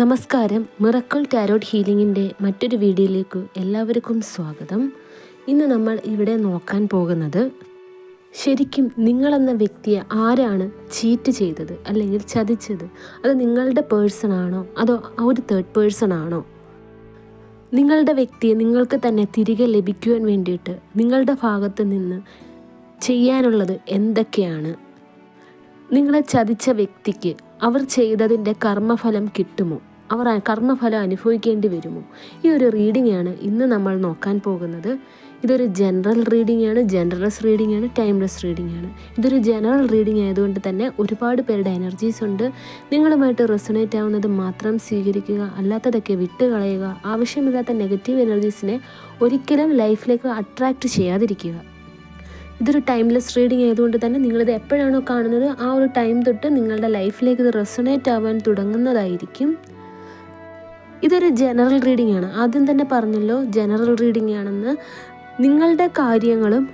നമസ്കാരം. Miracle tarot ഹീലിംഗിന്റെ മറ്റൊരു വീഡിയോയിലേക്ക് എല്ലാവർക്കും സ്വാഗതം. ഇന്ന് നമ്മൾ ഇവിടെ നോക്കാൻ പോകുന്നത് ശരിക്കും നിങ്ങളെന്ന വ്യക്തിയെ ആരാണ് ചീറ്റ് ചെയ്തത് അല്ലെങ്കിൽ ചതിച്ചത്? അത് നിങ്ങളുടെ പേഴ്സണാണോ അതോ ഒരു തേർഡ് പേഴ്സണാണോ നിങ്ങളുടെ വ്യക്തിയെ നിങ്ങൾക്ക് തന്നെ തിരികെ ലഭിക്കുവാൻ വേണ്ടിയിട്ട് നിങ്ങളുടെ ഭാഗത്ത് നിന്ന് ചെയ്യാനുള്ളത് എന്തൊക്കെയാണ്? നിങ്ങളെ ചതിച്ച വ്യക്തിക്ക് അവർ ചെയ്തതിന്റെ കർമ്മഫലം കിട്ടുമോ? അവർ കർമ്മഫലം അനുഭവിക്കേണ്ടി വരുമോ? ഈ ഒരു റീഡിംഗ് ആണ് ഇന്ന് നമ്മൾ നോക്കാൻ പോകുന്നത്. ഇതൊരു ജനറൽ റീഡിംഗ് ആണ് ജനറൽസ് റീഡിംഗ് ആണ് ടൈംലെസ് റീഡിംഗ് ആണ് ഇതൊരു ജനറൽ റീഡിംഗ് ആയതുകൊണ്ട് തന്നെ ഒരുപാട് പേരുടെ എനർജീസ് ഉണ്ട്. നിങ്ങളുമായിട്ട് റെസണേറ്റ് ആവുന്നത് മാത്രം സ്വീകരിക്കുക അല്ലാത്തതൊക്കെ വിട്ടുകളയുക ആവശ്യമില്ലാത്ത നെഗറ്റീവ് എനർജീസിനെ ഒരിക്കലും ലൈഫിലേക്ക് അട്രാക്റ്റ് ചെയ്യാതിരിക്കുക. ഇതൊരു ടൈംലെസ് റീഡിംഗ് ആയതുകൊണ്ട് തന്നെ നിങ്ങളിത് എപ്പോഴാണോ കാണുന്നത് ആ ഒരു ടൈം തൊട്ട് നിങ്ങളുടെ ലൈഫിലേക്ക് ഇത് റെസണേറ്റ് ആവാൻ തുടങ്ങുന്നതായിരിക്കും. ഇതൊരു ജനറൽ റീഡിംഗ് ആണ്. ആദ്യം തന്നെ പറഞ്ഞല്ലോ ജനറൽ റീഡിംഗ് ആണെന്ന്. നിങ്ങളുടെ കാര്യങ്ങളും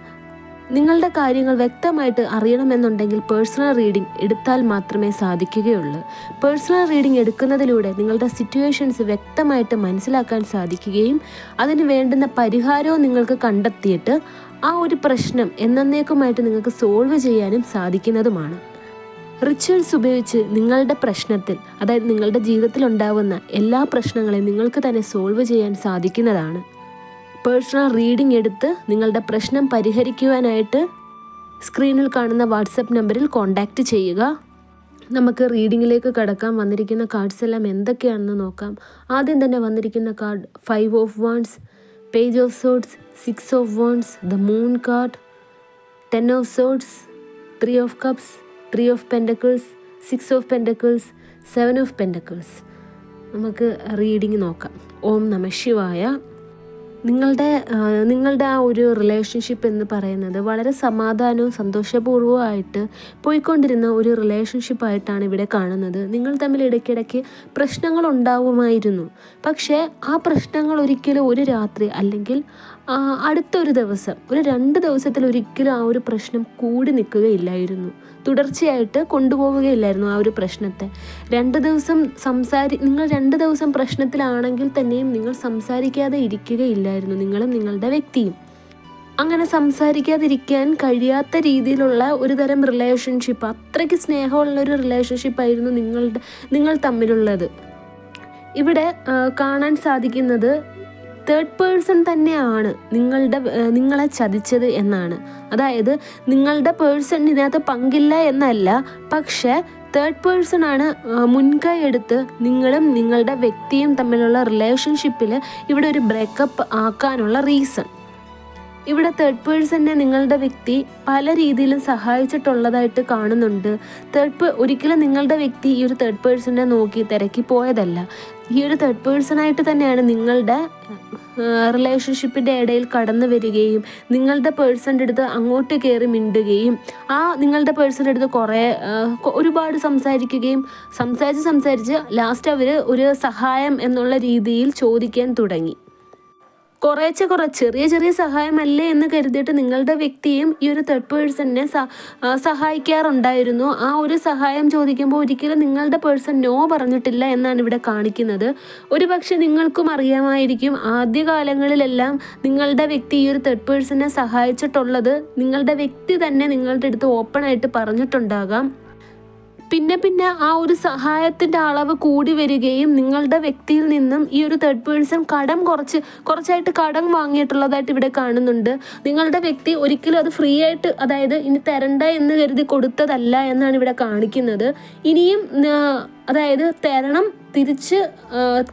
നിങ്ങളുടെ കാര്യങ്ങൾ വ്യക്തമായിട്ട് അറിയണമെന്നുണ്ടെങ്കിൽ പേഴ്സണൽ റീഡിംഗ് എടുത്താൽ മാത്രമേ സാധിക്കുകയുള്ളൂ. പേഴ്സണൽ റീഡിംഗ് എടുക്കുന്നതിലൂടെ നിങ്ങളുടെ സിറ്റുവേഷൻസ് വ്യക്തമായിട്ട് മനസ്സിലാക്കാൻ സാധിക്കുകയും അതിന് വേണ്ടുന്ന പരിഹാരവും നിങ്ങൾക്ക് കണ്ടെത്തിയിട്ട് ആ ഒരു പ്രശ്നം എന്നേക്കുമായിട്ട് നിങ്ങൾക്ക് സോൾവ് ചെയ്യാനും സാധിക്കുന്നതുമാണ്. റിച്വൽസ് ഉപയോഗിച്ച് നിങ്ങളുടെ പ്രശ്നത്തിൽ അതായത് നിങ്ങളുടെ ജീവിതത്തിൽ ഉണ്ടാവുന്ന എല്ലാ പ്രശ്നങ്ങളെയും നിങ്ങൾക്ക് തന്നെ സോൾവ് ചെയ്യാൻ സാധിക്കുന്നതാണ്. പേഴ്സണൽ റീഡിംഗ് എടുത്ത് നിങ്ങളുടെ പ്രശ്നം പരിഹരിക്കുവാനായിട്ട് സ്ക്രീനിൽ കാണുന്ന വാട്സപ്പ് നമ്പറിൽ കോൺടാക്റ്റ് ചെയ്യുക. നമുക്ക് റീഡിങ്ങിലേക്ക് കടക്കാൻ വന്നിരിക്കുന്ന കാർഡ്സ് എല്ലാം എന്തൊക്കെയാണെന്ന് നോക്കാം. ആദ്യം തന്നെ വന്നിരിക്കുന്ന card five of wands page of swords six of wands the moon card ten of swords three of cups three of pentacles six of pentacles seven of pentacles നമുക്ക് റീഡിങ് നോക്കാം. ഓം നമ ശിവായ. നിങ്ങളുടെ നിങ്ങളുടെ ആ ഒരു റിലേഷൻഷിപ്പ് എന്ന് പറയുന്നത് വളരെ സമാധാനവും സന്തോഷപൂർവമായിട്ട് പോയിക്കൊണ്ടിരുന്ന ഒരു റിലേഷൻഷിപ്പായിട്ടാണ് ഇവിടെ കാണുന്നത്. നിങ്ങൾ തമ്മിൽ ഇടയ്ക്കിടയ്ക്ക് പ്രശ്നങ്ങൾ ഉണ്ടാവുമായിരുന്നു പക്ഷേ ആ പ്രശ്നങ്ങൾ ഒരിക്കലും ഒരു രാത്രി അല്ലെങ്കിൽ അടുത്തൊരു ദിവസം ഒരു രണ്ട് ദിവസത്തിൽ ഒരിക്കലും ആ ഒരു പ്രശ്നം കൂടി നിൽക്കുകയില്ലായിരുന്നു. തുടർച്ചയായിട്ട് കൊണ്ടുപോവുകയില്ലായിരുന്നു ആ ഒരു പ്രശ്നത്തെ. രണ്ട് ദിവസം സംസാരി നിങ്ങൾ രണ്ട് ദിവസം പ്രശ്നത്തിലാണെങ്കിൽ തന്നെയും നിങ്ങൾ സംസാരിക്കാതെ ഇരിക്കുകയില്ലായിരുന്നു നിങ്ങളും നിങ്ങളുടെ വ്യക്തിയും. അങ്ങനെ സംസാരിക്കാതിരിക്കാൻ കഴിയാത്ത രീതിയിലുള്ള ഒരു തരം റിലേഷൻഷിപ്പ് അത്രയ്ക്ക് സ്നേഹമുള്ള ഒരു റിലേഷൻഷിപ്പായിരുന്നു നിങ്ങളുടെ നിങ്ങൾ തമ്മിലുള്ളത്. ഇവിടെ കാണാൻ സാധിക്കുന്നത് തേർഡ് പേഴ്സൺ തന്നെയാണ് നിങ്ങളുടെ നിങ്ങളെ ചതിച്ചത് എന്നാണ്. അതായത് നിങ്ങളുടെ പേഴ്സൺ ഇതിനകത്ത് പങ്കില്ല എന്നല്ല പക്ഷേ തേർഡ് പേഴ്സൺ ആണ് മുൻകൈ എടുത്ത് നിങ്ങളും നിങ്ങളുടെ വ്യക്തിയും തമ്മിലുള്ള റിലേഷൻഷിപ്പിൽ ഇവിടെ ഒരു ബ്രേക്കപ്പ് ആക്കാനുള്ള റീസൺ ഇവിടെ തേർഡ് പേഴ്സണിനെ നിങ്ങളുടെ വ്യക്തി പല രീതിയിലും സഹായിച്ചിട്ടുള്ളതായിട്ട് കാണുന്നുണ്ട്. തേർഡ് ഒരിക്കലും നിങ്ങളുടെ വ്യക്തി ഈ ഒരു തേർഡ് പേഴ്സണിനെ നോക്കി തിരക്കി പോയതല്ല. ഈ ഒരു തേർഡ് പേഴ്സണായിട്ട് തന്നെയാണ് നിങ്ങളുടെ റിലേഷൻഷിപ്പിന്റെ ഇടയിൽ കടന്നു വരികയും നിങ്ങളുടെ പേഴ്സന്റെ അടുത്ത് അങ്ങോട്ട് കയറി മിണ്ടുകയും ആ നിങ്ങളുടെ പേഴ്സന്റെ അടുത്ത് കുറേ ഒരുപാട് സംസാരിക്കുകയും സംസാരിച്ച് സംസാരിച്ച് ലാസ്റ്റ് അവർ ഒരു സഹായം എന്നുള്ള രീതിയിൽ ചോദിക്കാൻ തുടങ്ങി. കുറേശ്ശെ കുറെ ചെറിയ ചെറിയ സഹായമല്ലേ എന്ന് കരുതിയിട്ട് നിങ്ങളുടെ വ്യക്തിയും ഈ ഒരു തേർഡ് പേഴ്സണിനെ സഹായിക്കാറുണ്ടായിരുന്നു. ആ ഒരു സഹായം ചോദിക്കുമ്പോൾ ഒരിക്കലും നിങ്ങളുടെ പേഴ്സൺ നോ പറഞ്ഞിട്ടില്ല എന്നാണ് ഇവിടെ കാണിക്കുന്നത്. ഒരു പക്ഷേ നിങ്ങൾക്കും അറിയാമായിരിക്കും ആദ്യകാലങ്ങളിലെല്ലാം നിങ്ങളുടെ വ്യക്തി ഈ ഒരു തേർഡ് പേഴ്സണിനെ സഹായിച്ചിട്ടുള്ളത് നിങ്ങളുടെ വ്യക്തി തന്നെ നിങ്ങളുടെ അടുത്ത് ഓപ്പണായിട്ട് പറഞ്ഞിട്ടുണ്ടാകാം. പിന്നെ പിന്നെ ആ ഒരു സഹായത്തിന്റെ അളവ് കൂടി വരികയും നിങ്ങളുടെ വ്യക്തിയിൽ നിന്നും ഈ ഒരു തേർഡ് പേഴ്സൺ കടം കുറച്ച് കുറച്ചായിട്ട് കടം വാങ്ങിയിട്ടുള്ളതായിട്ട് ഇവിടെ കാണുന്നുണ്ട്. നിങ്ങളുടെ വ്യക്തി ഒരിക്കലും അത് ഫ്രീ ആയിട്ട് അതായത് ഇനി തരണ്ട എന്ന് കരുതി കൊടുത്തതല്ല എന്നാണ് ഇവിടെ കാണിക്കുന്നത്. ഇനിയും അതായത് തരണം തിരിച്ച്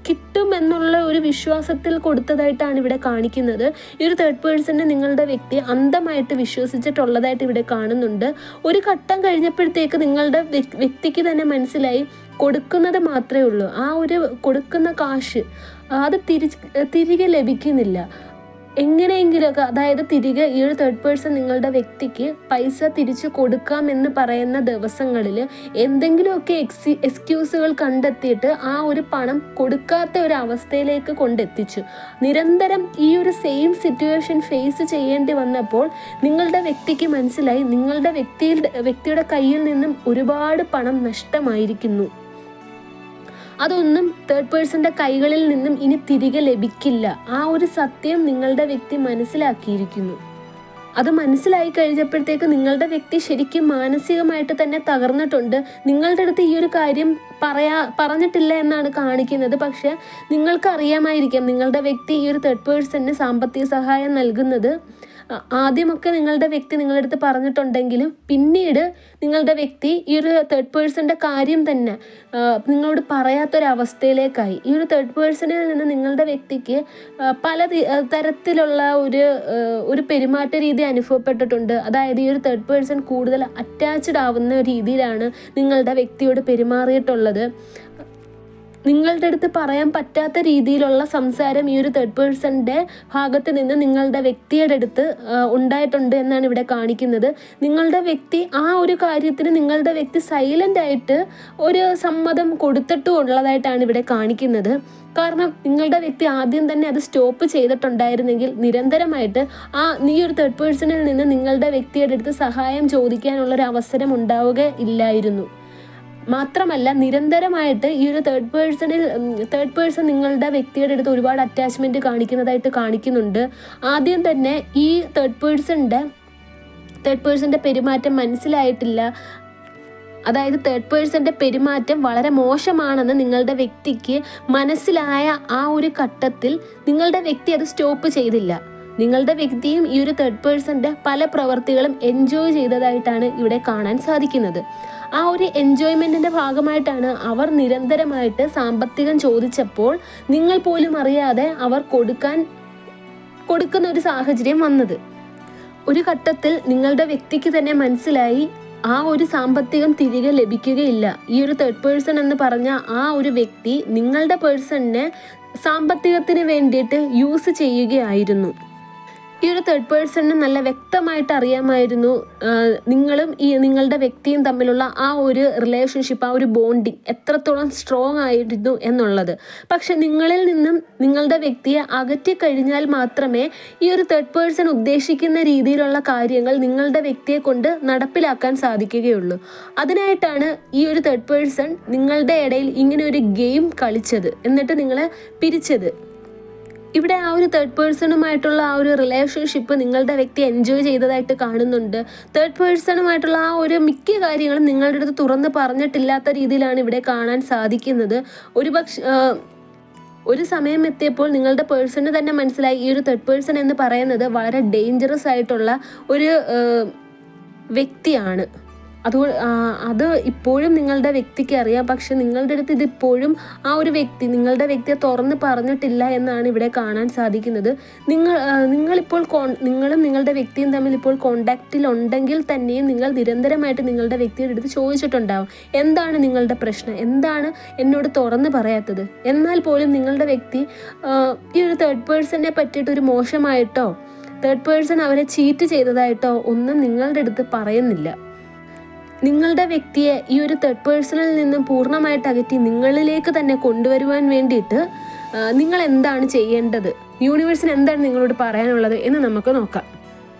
കിട്ടും എന്നുള്ള ഒരു വിശ്വാസത്തിൽ കൊടുത്തതായിട്ടാണ് ഇവിടെ കാണിക്കുന്നത്. ഈ ഒരു തേർഡ് പേഴ്സണിനെ നിങ്ങളുടെ വ്യക്തി അന്ധമായിട്ട് വിശ്വസിച്ചിട്ടുള്ളതായിട്ട് ഇവിടെ കാണുന്നുണ്ട്. ഒരു ഘട്ടം കഴിഞ്ഞപ്പോഴത്തേക്ക് നിങ്ങളുടെ വ്യക്തിക്ക് തന്നെ മനസ്സിലായി കൊടുക്കുന്നത് മാത്രമേ ഉള്ളൂ. ആ ഒരു കൊടുക്കുന്ന കാശ് അത് തിരിച്ച് തിരികെ ലഭിക്കുന്നില്ല. എങ്ങനെയെങ്കിലുമൊക്കെ അതായത് തിരികെ ഈ ഒരു തേർഡ് പേഴ്സൺ നിങ്ങളുടെ വ്യക്തിക്ക് പൈസ തിരിച്ചു കൊടുക്കാമെന്ന് പറയുന്ന ദിവസങ്ങളിൽ എന്തെങ്കിലുമൊക്കെ എക്സി എക്സ്ക്യൂസുകൾ കണ്ടെത്തിയിട്ട് ആ ഒരു പണം കൊടുക്കാത്ത ഒരു അവസ്ഥയിലേക്ക് കൊണ്ടെത്തിച്ചു. നിരന്തരം ഈ ഒരു സെയിം സിറ്റുവേഷൻ ഫേസ് ചെയ്യേണ്ടി വന്നപ്പോൾ നിങ്ങളുടെ വ്യക്തിക്ക് മനസ്സിലായി നിങ്ങളുടെ വ്യക്തിയുടെ വ്യക്തിയുടെ കയ്യിൽ നിന്നും ഒരുപാട് പണം നഷ്ടമായിരിക്കുന്നു. അതൊന്നും തേർഡ് പേഴ്സന്റെ കൈകളിൽ നിന്നും ഇനി തിരികെ ലഭിക്കില്ല. ആ ഒരു സത്യം നിങ്ങളുടെ വ്യക്തി മനസ്സിലാക്കിയിരിക്കുന്നു. അത് മനസ്സിലായി കഴിഞ്ഞപ്പോഴത്തേക്ക് നിങ്ങളുടെ വ്യക്തി ശരിക്കും മാനസികമായിട്ട് തന്നെ തകർന്നിട്ടുണ്ട്. നിങ്ങളുടെ അടുത്ത് ഈ ഒരു കാര്യം പറയാ പറഞ്ഞിട്ടില്ല എന്നാണ് കാണിക്കുന്നത്. പക്ഷെ നിങ്ങൾക്ക് അറിയാമായിരിക്കാം നിങ്ങളുടെ വ്യക്തി ഈ ഒരു തേർഡ് പേഴ്സണിന് സാമ്പത്തിക സഹായം നൽകുന്നത്. ആദ്യമൊക്കെ നിങ്ങളുടെ വ്യക്തി നിങ്ങളുടെ അടുത്ത് പറഞ്ഞിട്ടുണ്ടെങ്കിലും പിന്നീട് നിങ്ങളുടെ വ്യക്തി ഈ ഒരു തേർഡ് പേഴ്സന്റെ കാര്യം തന്നെ നിങ്ങളോട് പറയാത്തൊരവസ്ഥയിലേക്കായി. ഈ ഒരു തേർഡ് പേഴ്സണിൽ നിന്ന് നിങ്ങളുടെ വ്യക്തിക്ക് പല തരത്തിലുള്ള ഒരു ഒരു പെരുമാറ്റ രീതി അനുഭവപ്പെട്ടിട്ടുണ്ട്. അതായത് ഈ ഒരു തേർഡ് പേഴ്സൺ കൂടുതൽ അറ്റാച്ച്ഡ് ആവുന്ന രീതിയിലാണ് നിങ്ങളുടെ വ്യക്തിയോട് പെരുമാറിയിട്ടുള്ളത്. നിങ്ങളുടെ അടുത്ത് പറയാൻ പറ്റാത്ത രീതിയിലുള്ള സംസാരം ഈ ഒരു തേർഡ് പേഴ്സണിന്റെ ഭാഗത്ത് നിന്ന് നിങ്ങളുടെ വ്യക്തിയുടെ അടുത്ത് ഉണ്ടായിട്ടുണ്ട് എന്നാണ് ഇവിടെ കാണിക്കുന്നത്. നിങ്ങളുടെ വ്യക്തി ആ ഒരു കാര്യത്തിന് നിങ്ങളുടെ വ്യക്തി സൈലന്റ് ആയിട്ട് ഒരു സമ്മതം കൊടുത്തിട്ടും ഉള്ളതായിട്ടാണ് ഇവിടെ കാണിക്കുന്നത്. കാരണം നിങ്ങളുടെ വ്യക്തി ആദ്യം തന്നെ അത് സ്റ്റോപ്പ് ചെയ്തിട്ടുണ്ടായിരുന്നെങ്കിൽ നിരന്തരമായിട്ട് ആ നീ ഒരു തേർഡ് പേഴ്സണിൽ നിന്ന് നിങ്ങളുടെ വ്യക്തിയുടെ അടുത്ത് സഹായം ചോദിക്കാനുള്ളൊരു അവസരം ഉണ്ടാവുക ഇല്ലായിരുന്നു മാത്രമല്ല നിരന്തരമായിട്ട് ഈ ഒരു തേർഡ് പേഴ്സണിൽ തേർഡ് പേഴ്സൺ നിങ്ങളുടെ വ്യക്തിയുടെ അടുത്ത് ഒരുപാട് അറ്റാച്ച്മെന്റ് കാണിക്കുന്നതായിട്ട് കാണിക്കുന്നുണ്ട്. ആദ്യം തന്നെ ഈ തേർഡ് പേഴ്സണിന്റെ തേർഡ് പേഴ്സന്റെ പെരുമാറ്റം മനസ്സിലായിട്ടില്ല. അതായത് തേർഡ് പേഴ്സന്റെ പെരുമാറ്റം വളരെ മോശമാണെന്ന് നിങ്ങളുടെ വ്യക്തിക്ക് മനസ്സിലായ ആ ഒരു ഘട്ടത്തിൽ നിങ്ങളുടെ വ്യക്തി അത് സ്റ്റോപ്പ് ചെയ്തില്ല. നിങ്ങളുടെ വ്യക്തിയും ഈ ഒരു തേർഡ് പേഴ്സന്റെ പല പ്രവർത്തികളും എൻജോയ് ചെയ്തതായിട്ടാണ് ഇവിടെ കാണാൻ സാധിക്കുന്നത്. ആ ഒരു എൻജോയ്മെന്റിന്റെ ഭാഗമായിട്ടാണ് അവർ നിരന്തരമായിട്ട് സാമ്പത്തികം ചോദിച്ചപ്പോൾ നിങ്ങൾ പോലും അറിയാതെ അവർ കൊടുക്കാൻ കൊടുക്കുന്ന ഒരു സാഹചര്യം വന്നത്. ഒരു ഘട്ടത്തിൽ നിങ്ങളുടെ വ്യക്തിക്ക് തന്നെ മനസ്സിലായി ആ ഒരു സാമ്പത്തികം തിരികെ ലഭിക്കുകയില്ല. ഈ ഒരു തേർഡ് പേഴ്സൺ എന്ന് പറഞ്ഞ ആ ഒരു വ്യക്തി നിങ്ങളുടെ പേഴ്സണിനെ സാമ്പത്തികത്തിന് വേണ്ടിയിട്ട് യൂസ് ചെയ്യുകയായിരുന്നു. ഈ ഒരു തേർഡ് പേഴ്സണിന് നല്ല വ്യക്തമായിട്ട് അറിയാമായിരുന്നു. നിങ്ങളും ഈ നിങ്ങളുടെ വ്യക്തിയും തമ്മിലുള്ള ആ ഒരു റിലേഷൻഷിപ്പ് ആ ഒരു ബോണ്ടിങ് എത്രത്തോളം സ്ട്രോങ് ആയിരുന്നു എന്നുള്ളത്. പക്ഷെ നിങ്ങളിൽ നിന്നും നിങ്ങളുടെ വ്യക്തിയെ അകറ്റി കഴിഞ്ഞാൽ മാത്രമേ ഈ ഒരു തേർഡ് പേഴ്സൺ ഉദ്ദേശിക്കുന്ന രീതിയിലുള്ള കാര്യങ്ങൾ നിങ്ങളുടെ വ്യക്തിയെ കൊണ്ട് നടപ്പിലാക്കാൻ സാധിക്കുകയുള്ളൂ. അതിനായിട്ടാണ് ഈ ഒരു തേർഡ് പേഴ്സൺ നിങ്ങളുടെ ഇടയിൽ ഇങ്ങനെ ഒരു ഗെയിം കളിച്ചത്. എന്നിട്ട് നിങ്ങളെ പിരിച്ചത്. ഇവിടെ ആ ഒരു തേർഡ് പേഴ്സണുമായിട്ടുള്ള ആ ഒരു റിലേഷൻഷിപ്പ് നിങ്ങളുടെ വ്യക്തി എൻജോയ് ചെയ്തതായിട്ട് കാണുന്നുണ്ട്. തേർഡ് പേഴ്സണുമായിട്ടുള്ള ആ ഒരു മിക്ക കാര്യങ്ങളും നിങ്ങളുടെ അടുത്ത് തുറന്ന് പറഞ്ഞിട്ടില്ലാത്ത രീതിയിലാണ് ഇവിടെ കാണാൻ സാധിക്കുന്നത്. ഒരു ഒരു സമയം എത്തിയപ്പോൾ നിങ്ങളുടെ പേഴ്സണ് തന്നെ മനസ്സിലായി. ഈ ഒരു തേർഡ് പേഴ്സൺ എന്ന് പറയുന്നത് വളരെ ഡേഞ്ചറസ് ആയിട്ടുള്ള ഒരു വ്യക്തിയാണ്. അതുകൊണ്ട് അത് ഇപ്പോഴും നിങ്ങളുടെ വ്യക്തിക്ക് അറിയാം. പക്ഷെ നിങ്ങളുടെ അടുത്ത് ഇതിപ്പോഴും ആ ഒരു വ്യക്തി നിങ്ങളുടെ വ്യക്തിയെ തുറന്ന് പറഞ്ഞിട്ടില്ല എന്നാണ് ഇവിടെ കാണാൻ സാധിക്കുന്നത്. നിങ്ങൾ നിങ്ങളിപ്പോൾ കോൺ നിങ്ങളും നിങ്ങളുടെ വ്യക്തിയും തമ്മിൽ ഇപ്പോൾ കോണ്ടാക്റ്റിൽ ഉണ്ടെങ്കിൽ തന്നെയും നിങ്ങൾ നിരന്തരമായിട്ട് നിങ്ങളുടെ വ്യക്തിയുടെ അടുത്ത് ചോദിച്ചിട്ടുണ്ടാവും. എന്താണ് നിങ്ങളുടെ പ്രശ്നം? എന്താണ് എന്നോട് തുറന്ന് പറയാത്തത്? എന്നാൽ പോലും നിങ്ങളുടെ വ്യക്തി ഈ ഒരു തേർഡ് പേഴ്സണിനെ പറ്റിയിട്ട് ഒരു മോശമായിട്ടോ തേർഡ് പേഴ്സൺ അവരെ ചീറ്റ് ചെയ്തതായിട്ടോ ഒന്നും നിങ്ങളുടെ അടുത്ത് പറയുന്നില്ല. നിങ്ങളുടെ വ്യക്തിയെ ഈ ഒരു തേർഡ് പേഴ്സണിൽ നിന്നും പൂർണമായിട്ട് അകറ്റി നിങ്ങളിലേക്ക് തന്നെ കൊണ്ടുവരുവാൻ വേണ്ടിയിട്ട് നിങ്ങൾ എന്താണ് ചെയ്യേണ്ടത്? യൂണിവേഴ്സിന് എന്താണ് നിങ്ങളോട് പറയാനുള്ളത് എന്ന് നമുക്ക് നോക്കാം.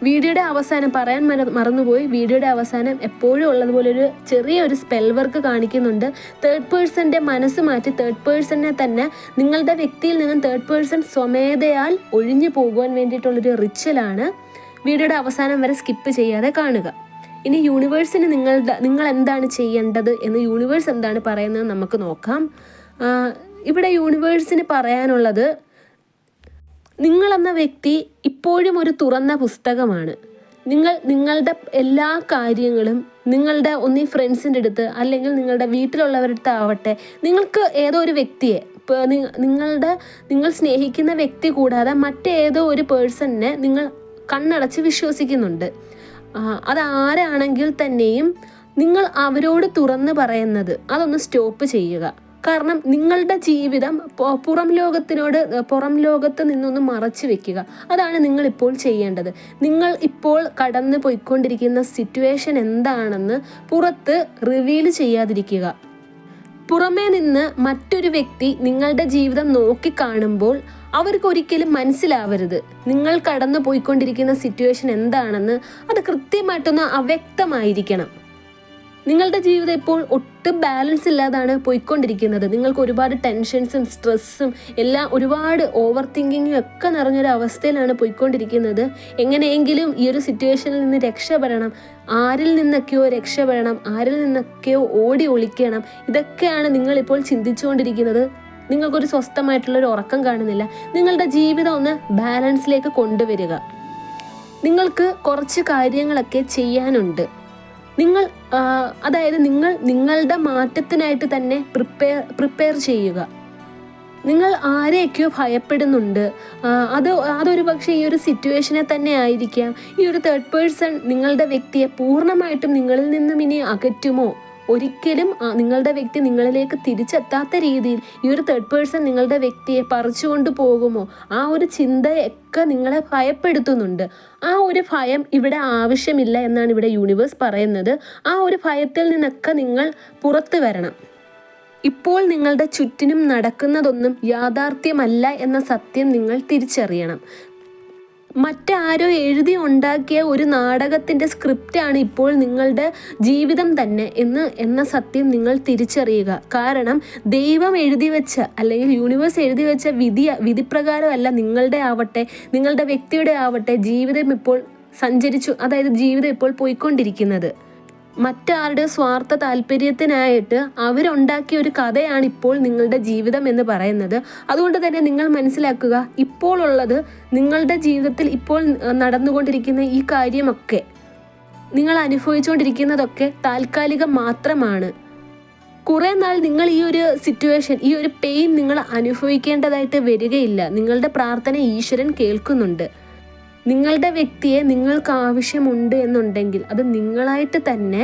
വീഡിയോയുടെ അവസാനം പറയാൻ മറ മറന്നുപോയി. വീഡിയോയുടെ അവസാനം എപ്പോഴും ഉള്ളതുപോലെ ഒരു ചെറിയൊരു സ്പെൽ വർക്ക് കാണിക്കുന്നുണ്ട്. തേർഡ് പേഴ്സന്റെ മനസ്സ് മാറ്റി തേർഡ് പേഴ്സണിനെ തന്നെ നിങ്ങളുടെ വ്യക്തിയിൽ നിന്നും തേർഡ് പേഴ്സൺ സ്വമേധയാൽ ഒഴിഞ്ഞു പോകുവാൻ വേണ്ടിയിട്ടുള്ളൊരു റിച്വലാണ് വീഡിയോയുടെ അവസാനം വരെ സ്കിപ്പ് ചെയ്യാതെ കാണുക. ഇനി യൂണിവേഴ്സിന് നിങ്ങളുടെ നിങ്ങൾ എന്താണ് ചെയ്യേണ്ടത് എന്ന് യൂണിവേഴ്സ് എന്താണ് പറയുന്നത് നമുക്ക് നോക്കാം. ഇവിടെ യൂണിവേഴ്സിന് പറയാനുള്ളത് നിങ്ങളെന്ന വ്യക്തി ഇപ്പോഴും ഒരു തുറന്ന പുസ്തകമാണ്. നിങ്ങൾ നിങ്ങളുടെ എല്ലാ കാര്യങ്ങളും നിങ്ങളുടെ ഒന്നീ ഫ്രണ്ട്സിന്റെ അടുത്ത് അല്ലെങ്കിൽ നിങ്ങളുടെ വീട്ടിലുള്ളവരുടെ അടുത്ത് ആവട്ടെ നിങ്ങൾക്ക് ഏതോ ഒരു വ്യക്തിയെ നിങ്ങളുടെ നിങ്ങൾ സ്നേഹിക്കുന്ന വ്യക്തി കൂടാതെ മറ്റേതോ ഒരു പേഴ്സണിനെ നിങ്ങൾ കണ്ണടച്ച് വിശ്വസിക്കുന്നുണ്ട്. അതാരാണെങ്കിൽ തന്നെയും നിങ്ങൾ അവരോട് തുറന്ന് പറയുന്നത് അതൊന്ന് സ്റ്റോപ്പ് ചെയ്യുക. കാരണം നിങ്ങളുടെ ജീവിതം പുറം ലോകത്തിനോട് പുറം ലോകത്ത് നിന്നൊന്ന് മറച്ചു വെക്കുക. അതാണ് നിങ്ങൾ ഇപ്പോൾ ചെയ്യേണ്ടത്. നിങ്ങൾ ഇപ്പോൾ കടന്നു പോയിക്കൊണ്ടിരിക്കുന്ന സിറ്റുവേഷൻ എന്താണെന്ന് പുറത്ത് റിവീൽ ചെയ്യാതിരിക്കുക. പുറമേ നിന്ന് മറ്റൊരു വ്യക്തി നിങ്ങളുടെ ജീവിതം നോക്കിക്കാണുമ്പോൾ അവർക്ക് ഒരിക്കലും മനസ്സിലാവരുത്. നിങ്ങൾ കടന്നു പോയിക്കൊണ്ടിരിക്കുന്ന സിറ്റുവേഷൻ എന്താണെന്ന് അത് കൃത്യമായിട്ടൊന്ന് അവ്യക്തമായിരിക്കണം. നിങ്ങളുടെ ജീവിതം ഇപ്പോൾ ഒട്ടും ബാലൻസ് ഇല്ലാതാണ് പോയിക്കൊണ്ടിരിക്കുന്നത്. നിങ്ങൾക്ക് ഒരുപാട് ടെൻഷൻസും സ്ട്രെസ്സും എല്ലാം ഒരുപാട് ഓവർ തിങ്കിങ്ങും ഒക്കെ നിറഞ്ഞൊരു അവസ്ഥയിലാണ് പോയിക്കൊണ്ടിരിക്കുന്നത്. എങ്ങനെയെങ്കിലും ഈ ഒരു സിറ്റുവേഷനിൽ നിന്ന് രക്ഷപ്പെടണം. ആരിൽ നിന്നൊക്കെയോ രക്ഷപ്പെടണം. ആരിൽ നിന്നൊക്കെയോ ഓടി ഒളിക്കണം. ഇതൊക്കെയാണ് നിങ്ങളിപ്പോൾ ചിന്തിച്ചുകൊണ്ടിരിക്കുന്നത്. നിങ്ങൾക്കൊരു സ്വസ്ഥമായിട്ടുള്ളൊരു ഉറക്കം കാണുന്നില്ല. നിങ്ങളുടെ ജീവിതം ഒന്ന് ബാലൻസിലേക്ക് കൊണ്ടുവരിക. നിങ്ങൾക്ക് കുറച്ച് കാര്യങ്ങളൊക്കെ ചെയ്യാനുണ്ട്. നിങ്ങൾ അതായത് നിങ്ങൾ നിങ്ങളുടെ മാറ്റത്തിനായിട്ട് തന്നെ പ്രിപ്പയർ പ്രിപ്പയർ ചെയ്യുക. നിങ്ങൾ ആരെയൊക്കെയോ ഭയപ്പെടുന്നുണ്ട്. അത് അതൊരു പക്ഷേ ഈ ഒരു സിറ്റുവേഷനെ തന്നെ ആയിരിക്കാം. ഈ ഒരു തേർഡ് പേഴ്സൺ നിങ്ങളുടെ വ്യക്തിയെ പൂർണമായിട്ടും നിങ്ങളിൽ നിന്നും ഇനി അകറ്റുമോ? ഒരിക്കലും നിങ്ങളുടെ വ്യക്തി നിങ്ങളിലേക്ക് തിരിച്ചെത്താത്ത രീതിയിൽ ഈ ഒരു തേർഡ് പേഴ്സൺ നിങ്ങളുടെ വ്യക്തിയെ പറിച്ചുകൊണ്ട് പോകുമോ? ആ ഒരു ചിന്തയൊക്കെ നിങ്ങളെ ഭയപ്പെടുത്തുന്നുണ്ട്. ആ ഒരു ഭയം ഇവിടെ ആവശ്യമില്ല എന്നാണ് ഇവിടെ യൂണിവേഴ്സ് പറയുന്നത്. ആ ഒരു ഭയത്തിൽ നിന്നൊക്കെ നിങ്ങൾ പുറത്തു വരണം. ഇപ്പോൾ നിങ്ങളുടെ ചുറ്റിനും നടക്കുന്നതൊന്നും യാഥാർത്ഥ്യമല്ല എന്ന സത്യം നിങ്ങൾ തിരിച്ചറിയണം. മറ്റാരോ എഴുതി ഉണ്ടാക്കിയ ഒരു നാടകത്തിന്റെ സ്ക്രിപ്റ്റാണ് ഇപ്പോൾ നിങ്ങളുടെ ജീവിതം തന്നെ എന്ന് എന്ന സത്യം നിങ്ങൾ തിരിച്ചറിയുക. കാരണം ദൈവം എഴുതി വെച്ച അല്ലെങ്കിൽ യൂണിവേഴ്സ് എഴുതി വെച്ച വിധി വിധിപ്രകാരമല്ല നിങ്ങളുടെ ആവട്ടെ നിങ്ങളുടെ വ്യക്തിയുടെ ആവട്ടെ ജീവിതം ഇപ്പോൾ സഞ്ചരിച്ചു അതായത് ജീവിതം ഇപ്പോൾ പോയിക്കൊണ്ടിരിക്കുന്നത്. മറ്റാരുടെ സ്വാർത്ഥ താല്പര്യത്തിനായിട്ട് അവരുണ്ടാക്കിയ ഒരു കഥയാണ് ഇപ്പോൾ നിങ്ങളുടെ ജീവിതം എന്ന് പറയുന്നത്. അതുകൊണ്ട് തന്നെ നിങ്ങൾ മനസ്സിലാക്കുക ഇപ്പോൾ ഉള്ളത് നിങ്ങളുടെ ജീവിതത്തിൽ ഇപ്പോൾ നടന്നുകൊണ്ടിരിക്കുന്ന ഈ കാര്യമൊക്കെ നിങ്ങൾ അനുഭവിച്ചുകൊണ്ടിരിക്കുന്നതൊക്കെ താൽക്കാലികം മാത്രമാണ്. കുറേ നാൾ നിങ്ങൾ ഈ ഒരു സിറ്റുവേഷൻ ഈ ഒരു പെയിൻ നിങ്ങൾ അനുഭവിക്കേണ്ടതായിട്ട് വരികയില്ല. നിങ്ങളുടെ പ്രാർത്ഥന ഈശ്വരൻ കേൾക്കുന്നുണ്ട്. നിങ്ങളുടെ വ്യക്തിയെ നിങ്ങൾക്ക് ആവശ്യമുണ്ട് എന്നുണ്ടെങ്കിൽ അത് നിങ്ങളായിട്ട് തന്നെ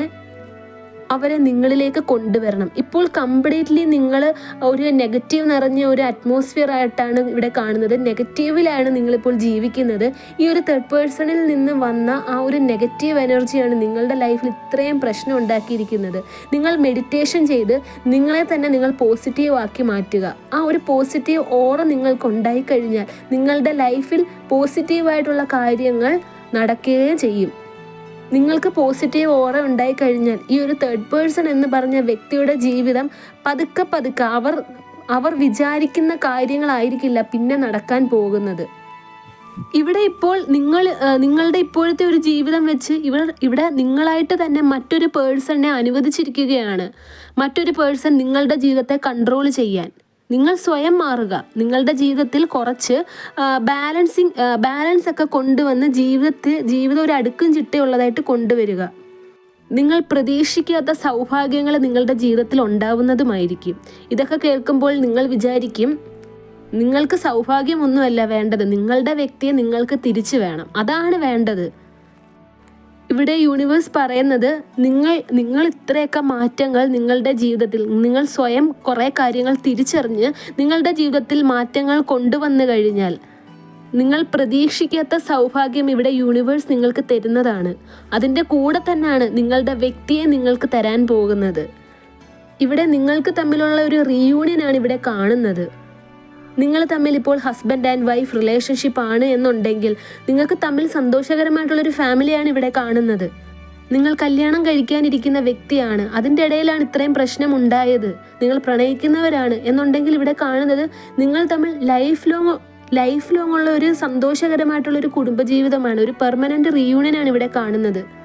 അവരെ നിങ്ങളിലേക്ക് കൊണ്ടുവരണം. ഇപ്പോൾ കംപ്ലീറ്റ്ലി നിങ്ങൾ ഒരു നെഗറ്റീവ് നിറഞ്ഞ ഒരു അറ്റ്മോസ്ഫിയർ ആയിട്ടാണ് ഇവിടെ കാണുന്നത്. നെഗറ്റീവിലാണ് നിങ്ങളിപ്പോൾ ജീവിക്കുന്നത്. ഈ ഒരു തേർഡ് പേഴ്സണിൽ നിന്ന് വന്ന ആ ഒരു നെഗറ്റീവ് എനർജിയാണ് നിങ്ങളുടെ ലൈഫിൽ ഇത്രയും പ്രശ്നം ഉണ്ടാക്കിയിരിക്കുന്നത്. നിങ്ങൾ മെഡിറ്റേഷൻ ചെയ്ത് നിങ്ങളെ തന്നെ നിങ്ങൾ പോസിറ്റീവ് ആക്കി മാറ്റുക. ആ ഒരു പോസിറ്റീവ് ഓറ നിങ്ങൾക്ക് ഉണ്ടായി കഴിഞ്ഞാൽ നിങ്ങളുടെ ലൈഫിൽ പോസിറ്റീവായിട്ടുള്ള കാര്യങ്ങൾ നടക്കുകയും ചെയ്യും. നിങ്ങൾക്ക് പോസിറ്റീവ് ഓറ ഉണ്ടായി കഴിഞ്ഞാൽ ഈ ഒരു തേർഡ് പേഴ്സൺ എന്ന് പറഞ്ഞ വ്യക്തിയുടെ ജീവിതം പതുക്കെ പതുക്കെ അവർ അവർ വിചാരിക്കുന്ന കാര്യങ്ങളായിരിക്കില്ല പിന്നെ നടക്കാൻ പോകുന്നത്. ഇവിടെ ഇപ്പോൾ നിങ്ങൾ നിങ്ങളുടെ ഇപ്പോഴത്തെ ഒരു ജീവിതം വെച്ച് ഇവർ ഇവിടെ നിങ്ങളായിട്ട് തന്നെ മറ്റൊരു പേഴ്സണിനെ അനുവദിച്ചിരിക്കുകയാണ്. മറ്റൊരു പേഴ്സൺ നിങ്ങളുടെ ജീവിതത്തെ കൺട്രോൾ ചെയ്യാൻ. നിങ്ങൾ സ്വയം മാറുക. നിങ്ങളുടെ ജീവിതത്തിൽ കുറച്ച് ബാലൻസിങ് ബാലൻസ് ഒക്കെ കൊണ്ടുവന്ന് ജീവിതത്തിൽ ജീവിതം ഒരു അടുക്കും ചിട്ടയുള്ളതായിട്ട് കൊണ്ടുവരിക. നിങ്ങൾ പ്രതീക്ഷിക്കാത്ത സൗഭാഗ്യങ്ങൾ നിങ്ങളുടെ ജീവിതത്തിൽ ഉണ്ടാവുന്നതുമായിരിക്കും. ഇതൊക്കെ കേൾക്കുമ്പോൾ നിങ്ങൾ വിചാരിക്കും നിങ്ങൾക്ക് സൗഭാഗ്യമൊന്നുമല്ല വേണ്ടത്. നിങ്ങളുടെ വ്യക്തിയെ നിങ്ങൾക്ക് തിരിച്ചു വേണം. അതാണ് വേണ്ടത്. ഇവിടെ യൂണിവേഴ്സ് പറയുന്നത് നിങ്ങൾ നിങ്ങൾ ഇത്രയൊക്കെ മാറ്റങ്ങൾ നിങ്ങളുടെ ജീവിതത്തിൽ നിങ്ങൾ സ്വയം കുറേ കാര്യങ്ങൾ തിരിച്ചറിഞ്ഞ് നിങ്ങളുടെ ജീവിതത്തിൽ മാറ്റങ്ങൾ കൊണ്ടുവന്നു കഴിഞ്ഞാൽ നിങ്ങൾ പ്രതീക്ഷിക്കാത്ത സൗഭാഗ്യം ഇവിടെ യൂണിവേഴ്സ് നിങ്ങൾക്ക് തരുന്നതാണ്. അതിന്റെ കൂടെ തന്നെയാണ് നിങ്ങളുടെ വ്യക്തിയെ നിങ്ങൾക്ക് തരാൻ പോകുന്നത്. ഇവിടെ നിങ്ങൾക്ക് തമ്മിലുള്ള ഒരു റീയൂണിയനാണ് ഇവിടെ കാണുന്നത്. നിങ്ങൾ തമ്മിൽ ഇപ്പോൾ ഹസ്ബൻഡ് ആൻഡ് വൈഫ് റിലേഷൻഷിപ്പ് ആണ് എന്നുണ്ടെങ്കിൽ നിങ്ങൾക്ക് തമ്മിൽ സന്തോഷകരമായിട്ടുള്ള ഒരു ഫാമിലിയാണ് ഇവിടെ കാണുന്നത്. നിങ്ങൾ കല്യാണം കഴിക്കാനിരിക്കുന്ന വ്യക്തിയാണ്. അതിന്റെ ഇടയിലാണ് ഇത്രയും പ്രശ്നം ഉണ്ടായത് നിങ്ങൾ പ്രണയിക്കുന്നവരാണ് എന്നുണ്ടെങ്കിൽ ഇവിടെ കാണുന്നത് നിങ്ങൾ തമ്മിൽ ലൈഫ് ലോങ് ലൈഫ് ലോങ് ഉള്ള ഒരു സന്തോഷകരമായിട്ടുള്ള ഒരു കുടുംബജീവിതമാണ്. ഒരു പെർമനന്റ് റീയൂണിയനാണ് ഇവിടെ കാണുന്നത്.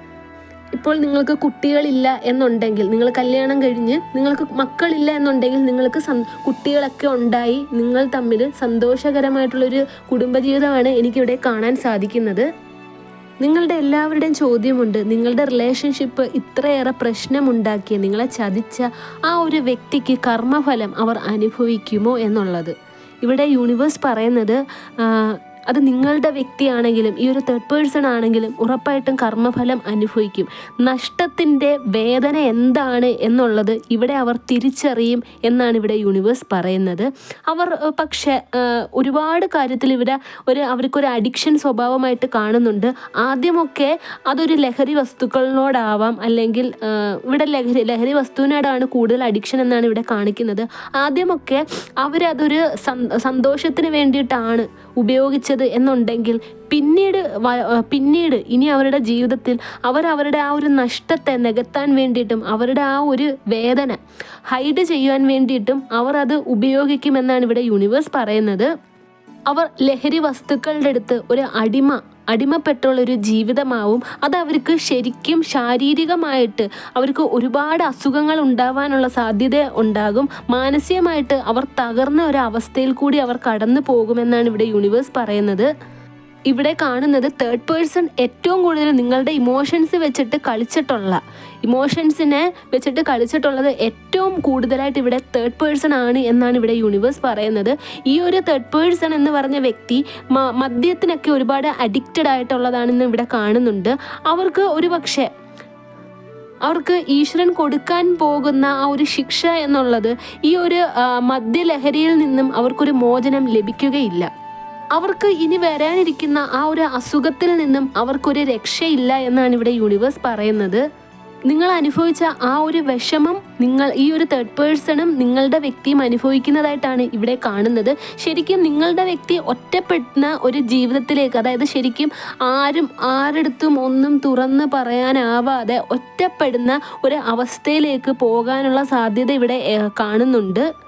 ഇപ്പോൾ നിങ്ങൾക്ക് കുട്ടികളില്ല എന്നുണ്ടെങ്കിൽ നിങ്ങൾ കല്യാണം കഴിഞ്ഞ് നിങ്ങൾക്ക് മക്കളില്ല എന്നുണ്ടെങ്കിൽ നിങ്ങൾക്ക് കുട്ടികളൊക്കെ ഉണ്ടായി നിങ്ങൾ തമ്മിൽ സന്തോഷകരമായിട്ടുള്ളൊരു കുടുംബജീവിതമാണ് എനിക്കിവിടെ കാണാൻ സാധിക്കുന്നത്. നിങ്ങളുടെ എല്ലാവരുടെയും ചോദ്യമുണ്ട്. നിങ്ങളുടെ റിലേഷൻഷിപ്പ് ഇത്രയേറെ പ്രശ്നമുണ്ടാക്കിയ നിങ്ങളെ ചതിച്ച ആ ഒരു വ്യക്തിക്ക് കർമ്മഫലം അവർ അനുഭവിക്കുമോ എന്നുള്ളത്. ഇവിടെ യൂണിവേഴ്സ് പറയുന്നത് അത് നിങ്ങളുടെ വ്യക്തിയാണെങ്കിലും ഈ ഒരു തേർഡ് പേഴ്സൺ ആണെങ്കിലും ഉറപ്പായിട്ടും കർമ്മഫലം അനുഭവിക്കും. നഷ്ടത്തിന്റെ വേദന എന്താണ് എന്നുള്ളത് ഇവിടെ അവർ തിരിച്ചറിയും എന്നാണ് ഇവിടെ യൂണിവേഴ്സ് പറയുന്നത്. അവർ പക്ഷെ ഒരുപാട് കാര്യത്തിൽ ഇവിടെ ഒരു അവർക്കൊരു അഡിക്ഷൻ സ്വഭാവമായിട്ട് കാണുന്നുണ്ട്. ആദ്യമൊക്കെ അതൊരു ലഹരി വസ്തുക്കളിനോടാവാം അല്ലെങ്കിൽ ഇവിടെ ലഹരി ലഹരി വസ്തുവിനോടാണ് കൂടുതൽ അഡിക്ഷൻ എന്നാണ് ഇവിടെ കാണിക്കുന്നത്. ആദ്യമൊക്കെ അവരതൊരു സന്- സന്തോഷത്തിന് വേണ്ടിയിട്ടാണ് ഉപയോഗിച്ചത് എന്നുണ്ടെങ്കിൽ പിന്നീട് പിന്നീട് ഇനി അവരുടെ ജീവിതത്തിൽ അവർ അവരുടെ ആ ഒരു നഷ്ടത്തെ നികത്താൻ വേണ്ടിയിട്ടും അവരുടെ ആ ഒരു വേദന ഹൈഡ് ചെയ്യാൻ വേണ്ടിയിട്ടും അവർ അത് ഉപയോഗിക്കുമെന്നാണ് ഇവിടെ യൂണിവേഴ്സ് പറയുന്നത്. അവർ ലഹരി വസ്തുക്കളുടെ അടുത്ത് ഒരു അടിമ അടിമപ്പെട്ടുള്ള ഒരു ജീവിതമാവും. അത് അവർക്ക് ശരിക്കും ശാരീരികമായിട്ട് അവർക്ക് ഒരുപാട് അസുഖങ്ങൾ ഉണ്ടാവാനുള്ള സാധ്യത ഉണ്ടാകും. മാനസികമായിട്ട് അവർ തകർന്ന ഒരു അവസ്ഥയിൽ കൂടി അവർ കടന്നു പോകുമെന്നാണ് ഇവിടെ യൂണിവേഴ്സ് പറയുന്നത്. ഇവിടെ കാണുന്നത് തേർഡ് പേഴ്സൺ ഏറ്റവും കൂടുതൽ നിങ്ങളുടെ ഇമോഷൻസ് വെച്ചിട്ട് കളിച്ചിട്ടുള്ള ഇമോഷൻസിനെ വെച്ചിട്ട് കളിച്ചിട്ടുള്ളത് ഏറ്റവും കൂടുതലായിട്ട് ഇവിടെ തേർഡ് പേഴ്സൺ ആണ് എന്നാണ് ഇവിടെ യൂണിവേഴ്സ് പറയുന്നത്. ഈ ഒരു തേർഡ് പേഴ്സൺ എന്ന് പറഞ്ഞ വ്യക്തി മദ്യത്തിനൊക്കെ ഒരുപാട് അഡിക്റ്റഡ് ആയിട്ടുള്ളതാണെന്ന് ഇവിടെ കാണുന്നുണ്ട്. അവർക്ക് ഒരു പക്ഷേ അവർക്ക് ഈശ്വരൻ കൊടുക്കാൻ പോകുന്ന ആ ഒരു ശിക്ഷ എന്നുള്ളത് ഈ ഒരു മദ്യലഹരിയിൽ നിന്നും അവർക്കൊരു മോചനം ലഭിക്കുകയില്ല. അവർക്ക് ഇനി വരാനിരിക്കുന്ന ആ ഒരു അസുഖത്തിൽ നിന്നും അവർക്കൊരു രക്ഷയില്ല എന്നാണ് ഇവിടെ യൂണിവേഴ്സ് പറയുന്നത്. നിങ്ങൾ അനുഭവിച്ച ആ ഒരു വിഷമം നിങ്ങൾ ഈ ഒരു തേർഡ് പേഴ്സണും നിങ്ങളുടെ വ്യക്തിയും അനുഭവിക്കുന്നതായിട്ടാണ് ഇവിടെ കാണുന്നത്. ശരിക്കും നിങ്ങളുടെ വ്യക്തി ഒറ്റപ്പെടുന്ന ഒരു ജീവിതത്തിലേക്ക് അതായത് ശരിക്കും ആരും ആരെടുത്തും ഒന്നും തുറന്ന് പറയാനാവാതെ ഒറ്റപ്പെടുന്ന ഒരു അവസ്ഥയിലേക്ക് പോകാനുള്ള സാധ്യത ഇവിടെ കാണുന്നുണ്ട്.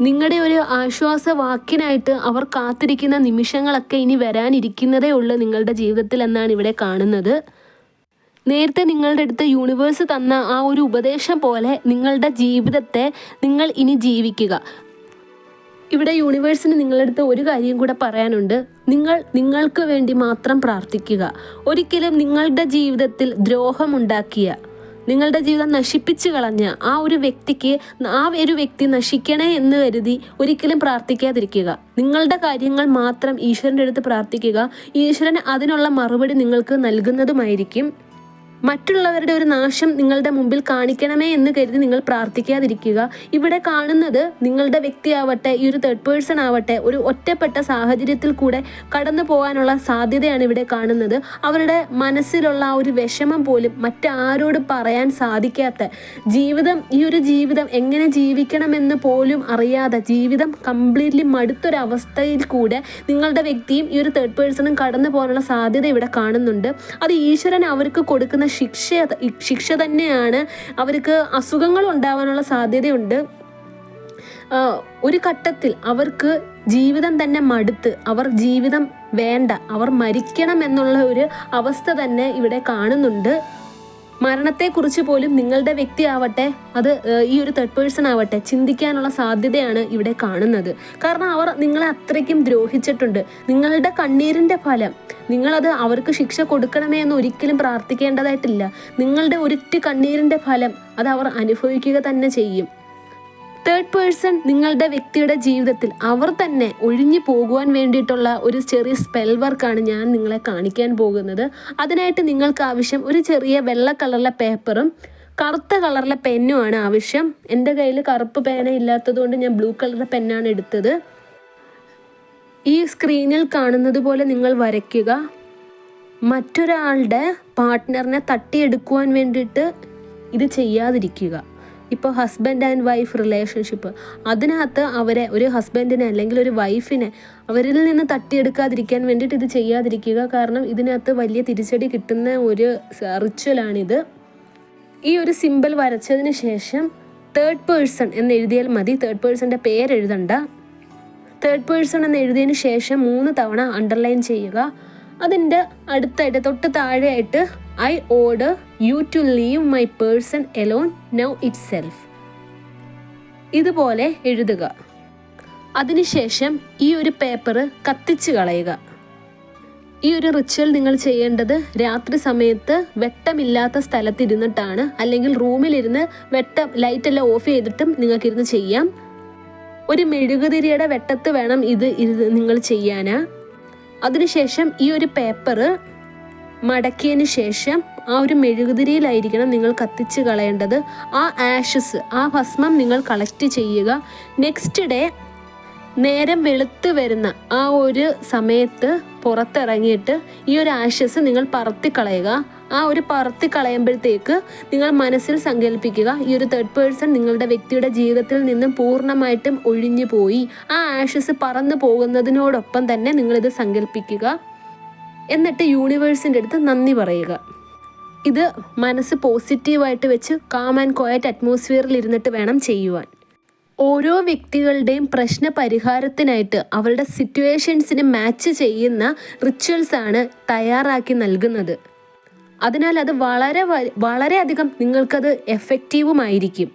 നിങ്ങളുടെ ഒരു ആശ്വാസ വാക്കിനായിട്ട് അവർ കാത്തിരിക്കുന്ന നിമിഷങ്ങളൊക്കെ ഇനി വരാനിരിക്കുന്നതേ ഉള്ളൂ നിങ്ങളുടെ ജീവിതത്തിൽ എന്നാണ് ഇവിടെ കാണുന്നത്. നേരത്തെ നിങ്ങളുടെ അടുത്ത് യൂണിവേഴ്സ് തന്ന ആ ഒരു ഉപദേശം പോലെ നിങ്ങളുടെ ജീവിതത്തെ നിങ്ങൾ ഇനി ജീവിക്കുക. ഇവിടെ യൂണിവേഴ്സിന് നിങ്ങളടുത്ത് ഒരു കാര്യം കൂടെ പറയാനുണ്ട്. നിങ്ങൾ നിങ്ങൾക്ക് വേണ്ടി മാത്രം പ്രാർത്ഥിക്കുക. ഒരിക്കലും നിങ്ങളുടെ ജീവിതത്തിൽ ദ്രോഹമുണ്ടാക്കിയ നിങ്ങളുടെ ജീവിതം നശിപ്പിച്ചു കളഞ്ഞ ആ ഒരു വ്യക്തിക്ക് ആ ഒരു വ്യക്തി നശിക്കണേ എന്ന് കരുതി ഒരിക്കലും പ്രാർത്ഥിക്കാതിരിക്കുക. നിങ്ങളുടെ കാര്യങ്ങൾ മാത്രം ഈശ്വരന്റെ അടുത്ത് പ്രാർത്ഥിക്കുക. ഈശ്വരൻ അതിനുള്ള മറുപടി നിങ്ങൾക്ക് നൽകുന്നതുമായിരിക്കും. മറ്റുള്ളവരുടെ ഒരു നാശം നിങ്ങളുടെ മുമ്പിൽ കാണിക്കണമേ എന്ന് കരുതി നിങ്ങൾ പ്രാർത്ഥിക്കാതിരിക്കുക. ഇവിടെ കാണുന്നത് നിങ്ങളുടെ വ്യക്തിയാവട്ടെ ഈ ഒരു തേർഡ് പേഴ്സൺ ആവട്ടെ ഒരു ഒറ്റപ്പെട്ട സാഹചര്യത്തിൽ കൂടെ കടന്നു പോകാനുള്ള സാധ്യതയാണ് ഇവിടെ കാണുന്നത്. അവരുടെ മനസ്സിലുള്ള ആ ഒരു വിഷമം പോലും മറ്റാരോട് പറയാൻ സാധിക്കാത്ത ജീവിതം ഈ ഒരു ജീവിതം എങ്ങനെ ജീവിക്കണമെന്ന് പോലും അറിയാതെ ജീവിതം കംപ്ലീറ്റ്ലി മടുത്തൊരവസ്ഥയിൽ കൂടെ നിങ്ങളുടെ വ്യക്തിയും ഈ ഒരു തേർഡ് പേഴ്സണും കടന്നു പോകാനുള്ള സാധ്യത ഇവിടെ കാണുന്നുണ്ട്. അത് ഈശ്വരൻ അവർക്ക് കൊടുക്കുന്ന ശിക്ഷ ശിക്ഷ തന്നെയാണ് അവർക്ക് അസുഖങ്ങൾ ഉണ്ടാവാനുള്ള സാധ്യതയുണ്ട്. ഒരു ഘട്ടത്തിൽ അവർക്ക് ജീവിതം തന്നെ മടുത്ത് അവർ ജീവിതം വേണ്ട അവർ മരിക്കണം എന്നുള്ള ഒരു അവസ്ഥ തന്നെ ഇവിടെ കാണുന്നുണ്ട്. മരണത്തെക്കുറിച്ച് പോലും നിങ്ങളുടെ വ്യക്തി ആവട്ടെ അത് ഈ ഒരു തേർഡ് പേഴ്സൺ ആവട്ടെ ചിന്തിക്കാനുള്ള സാധ്യതയാണ് ഇവിടെ കാണുന്നത്. കാരണം അവർ നിങ്ങളെ അത്രയ്ക്കും ദ്രോഹിച്ചിട്ടുണ്ട്. നിങ്ങളുടെ കണ്ണീരിന്റെ ഫലം നിങ്ങളത് അവർക്ക് ശിക്ഷ കൊടുക്കണമേ എന്ന് ഒരിക്കലും പ്രാർത്ഥിക്കേണ്ടതായിട്ടില്ല. നിങ്ങളുടെ ഒരിറ്റ് കണ്ണീരിന്റെ ഫലം അത് അവർ അനുഭവിക്കുക തന്നെ ചെയ്യും. തേർഡ് പേഴ്സൺ നിങ്ങളുടെ വ്യക്തിയുടെ ജീവിതത്തിൽ അവർ തന്നെ ഒഴിഞ്ഞു പോകുവാൻ വേണ്ടിയിട്ടുള്ള ഒരു ചെറിയ സ്പെൽ വർക്കാണ് ഞാൻ നിങ്ങളെ കാണിക്കാൻ പോകുന്നത്. അതിനായിട്ട് നിങ്ങൾക്ക് ആവശ്യം ഒരു ചെറിയ വെള്ള കളറിലെ പേപ്പറും കറുത്ത കളറിലെ പെന്നുമാണ് ആവശ്യം. എന്റെ കയ്യിൽ കറുപ്പ് പേന ഇല്ലാത്തതുകൊണ്ട് ഞാൻ ബ്ലൂ കളറിലെ പെന്നാണ് എടുത്തത്. ഈ സ്ക്രീനിൽ കാണുന്നത് പോലെ നിങ്ങൾ വരയ്ക്കുക. മറ്റൊരാളുടെ പാർട്ട്ണറിനെ തട്ടിയെടുക്കുവാൻ വേണ്ടിയിട്ട് ഇത് ചെയ്യാതിരിക്കുക. ഇപ്പോൾ ഹസ്ബൻഡ് ആൻഡ് വൈഫ് റിലേഷൻഷിപ്പ് അതിനകത്ത് അവരെ ഒരു ഹസ്ബൻഡിനെ അല്ലെങ്കിൽ ഒരു വൈഫിനെ അവരിൽ നിന്ന് തട്ടിയെടുക്കാതിരിക്കാൻ വേണ്ടിയിട്ട് ഇത് ചെയ്യാതിരിക്കുക. കാരണം ഇതിനകത്ത് വലിയ തിരിച്ചടി കിട്ടുന്ന ഒരു റിച്വലാണിത് ഈ ഒരു സിമ്പിൾ വരച്ചതിന് ശേഷം തേർഡ് പേഴ്സൺ എന്ന് എഴുതിയാൽ മതി. തേർഡ് പേഴ്സന്റെ പേര് എഴുതണ്ട തേർഡ് പേഴ്സൺ എന്ന് എഴുതിയതിന് ശേഷം മൂന്ന് തവണ അണ്ടർലൈൻ ചെയ്യുക. അതിന്റെ അടുത്തായിട്ട് തൊട്ട് താഴെയായിട്ട് I order you to leave my person alone now itself ഇതുപോലെ എഴുതുക. അതിനുശേഷം ഈ ഒരു പേപ്പർ കത്തിച്ച് കളയുക. ഈ ഒരു റിച്വൽ നിങ്ങൾ ചെയ്യേണ്ടത് രാത്രി സമയത്ത് വെട്ടമില്ലാത്ത സ്ഥലത്തിരുന്നിട്ടാണ്. അല്ലെങ്കിൽ റൂമിലിരുന്ന് വെട്ടം ലൈറ്റെല്ലാം ഓഫ് ചെയ്തിട്ടും നിങ്ങൾക്കിരുന്ന് ചെയ്യാം. ഒരു മെഴുകുതിരിയുടെ വെട്ടത്ത് വേണം ഇത് നിങ്ങൾ ചെയ്യാന്. അതിനുശേഷം ഈ ഒരു പേപ്പർ മടക്കിയതിന് ശേഷം ആ ഒരു മെഴുകുതിരിയിലായിരിക്കണം നിങ്ങൾ കത്തിച്ച് കളയേണ്ടത്. ആ ആഷസ് ആ ഭസ്മം നിങ്ങൾ കളക്ട് ചെയ്യുക. നെക്സ്റ്റ് ഡേ നേരം വെളുത്ത് വരുന്ന ആ ഒരു സമയത്ത് പുറത്തിറങ്ങിയിട്ട് ഈ ഒരു ആഷസ് നിങ്ങൾ പറത്തി കളയുക. ആ ഒരു പറത്തി കളയുമ്പോഴത്തേക്ക് നിങ്ങൾ മനസ്സിൽ സങ്കല്പിക്കുക. ഈ ഒരു തേർഡ് പേഴ്സൺ നിങ്ങളുടെ വ്യക്തിയുടെ ജീവിതത്തിൽ നിന്നും പൂർണമായിട്ടും ഒഴിഞ്ഞു പോയി. ആ ആഷസ് പറന്നു പോകുന്നതിനോടൊപ്പം തന്നെ നിങ്ങളിത് സങ്കല്പിക്കുക. എന്നിട്ട് യൂണിവേഴ്സിന്റെ അടുത്ത് നന്ദി പറയുക. ഇത് മനസ്സ് പോസിറ്റീവായിട്ട് വെച്ച് കാം ആൻഡ് ക്വയറ്റ് അറ്റ്മോസ്ഫിയറിൽ ഇരുന്നിട്ട് വേണം ചെയ്യുവാൻ. ഓരോ വ്യക്തികളുടെയും പ്രശ്ന പരിഹാരത്തിനായിട്ട് അവരുടെ സിറ്റുവേഷൻസിന് മാച്ച് ചെയ്യുന്ന റിച്വൽസ് ആണ് തയ്യാറാക്കി നൽകുന്നത്. അതിനാൽ അത് വളരെ വളരെയധികം നിങ്ങൾക്കത് എഫക്റ്റീവുമായിരിക്കും.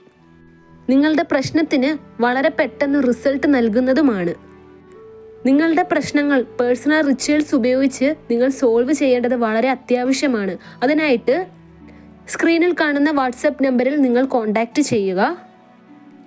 നിങ്ങളുടെ പ്രശ്നത്തിന് വളരെ പെട്ടെന്ന് റിസൾട്ട് നൽകുന്നതുമാണ്. നിങ്ങളുടെ പ്രശ്നങ്ങൾ പേഴ്സണൽ റിച്വൽസ് ഉപയോഗിച്ച് നിങ്ങൾ സോൾവ് ചെയ്യേണ്ടത് വളരെ അത്യാവശ്യമാണ്. അതിനായിട്ട് സ്ക്രീനിൽ കാണുന്ന വാട്സപ്പ് നമ്പറിൽ നിങ്ങൾ കോൺടാക്റ്റ് ചെയ്യുക.